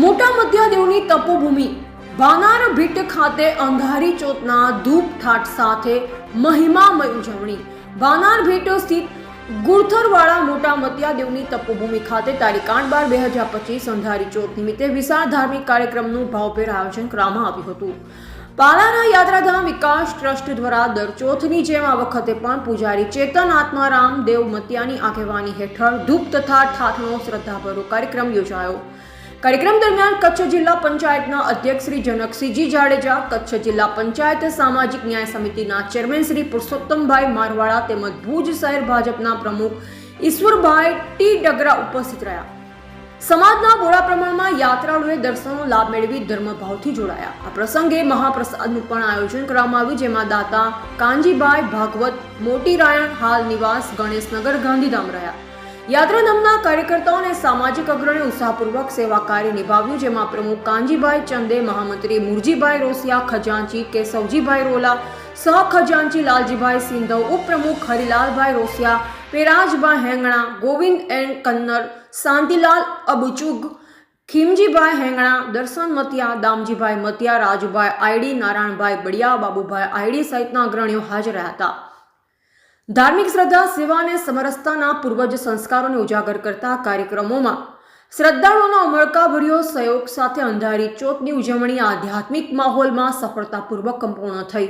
મોટા મધ્યાદેવની તપોભૂમિ. ભાનાર ભીટ ખાતે અંધારી ચોથના ધૂપ ઠાટ સાથે મહિમામય ઉજવણી. ભાનાર ભીટ સ્થિત ગુણથરવાળા મોટા મત્યાદેવની તપોભૂમિ ખાતે તારીખ આઠ બાર બે હજાર પચીસ અંધારી ચોથ નિમિત્તે વિશાળ ધાર્મિક કાર્યક્રમનું ભાવભેર આયોજન કરવામાં આવ્યું હતું. પાલાના યાત્રાધામ વિકાસ ટ્રસ્ટ દ્વારા દર ચોથની જેમ આ વખતે પણ પૂજારી ચેતન આત્મારામ દેવ મતિયાની આગેવાની હેઠળ ધૂપ તથા ઠાઠનો શ્રદ્ધાભરો કાર્યક્રમ યોજાયો. કાર્યક્રમ દરમિયાન કચ્છ જિલ્લા પંચાયતના અધ્યક્ષ શ્રી જનકસિંહજી જાડેજા, કચ્છ જિલ્લા પંચાયત સામાજિક ન્યાય સમિતિના ચેરમેન શ્રી પુરુષોત્તમભાઈ મારવાડા તેમજ ભુજ શહેર ભાજપના પ્રમુખ ઈશ્વરભાઈ ટી ડગરા ઉપસ્થિત રહ્યા. સમાજના બોળા પ્રમાણમાં યાત્રાળુએ દર્શનનો લાભ મેળવી ધર્મભાવથી જોડાયા. આ પ્રસંગે મહાપ્રસાદનું પણ આયોજન કરવામાં આવ્યું, જેમાં દાતા કાંજીભાઈ ભાગવત, મોટી રાયણ, હાલ નિવાસ ગણેશનગર ગાંધીધામ રહ્યા. યાત્રાધામના કાર્યકર્તાઓ અને સામાજિક અગ્રણી ઉત્સાહપૂર્વક સેવા કાર્ય નિભાવ્યું, જેમાં પ્રમુખ કાંજીભાઈ ચંદે, મહામંત્રી મુરજીભાઈ રોસિયા ખજાંચી કેશવજીભાઈ રોલા, સહ ખજાનચી લાલજીભાઈ સિંધવ, ઉપપ્રમુખ Harilalbhai Rosiya, Perajbhai Hengana, Govind N Kannar, Shantilal અબુચુગ, Khimjibhai Hengana, Darshan Matiya, Damjibhai Matiya, Rajubhai ID, Narayanbhai Baliya Babubhai ID સહિતના અગ્રણીઓ હાજર રહ્યા હતા. ધાર્મિક શ્રદ્ધા, સેવા અને સમરસતાના પૂર્વજ સંસ્કારોને ઉજાગર કરતા કાર્યક્રમોમાં શ્રદ્ધાળુઓનો અમળકાભર્યો સહયોગ સાથે અંધારી ચોથની ઉજવણી આધ્યાત્મિક માહોલમાં સફળતાપૂર્વક પૂર્ણ થઈ.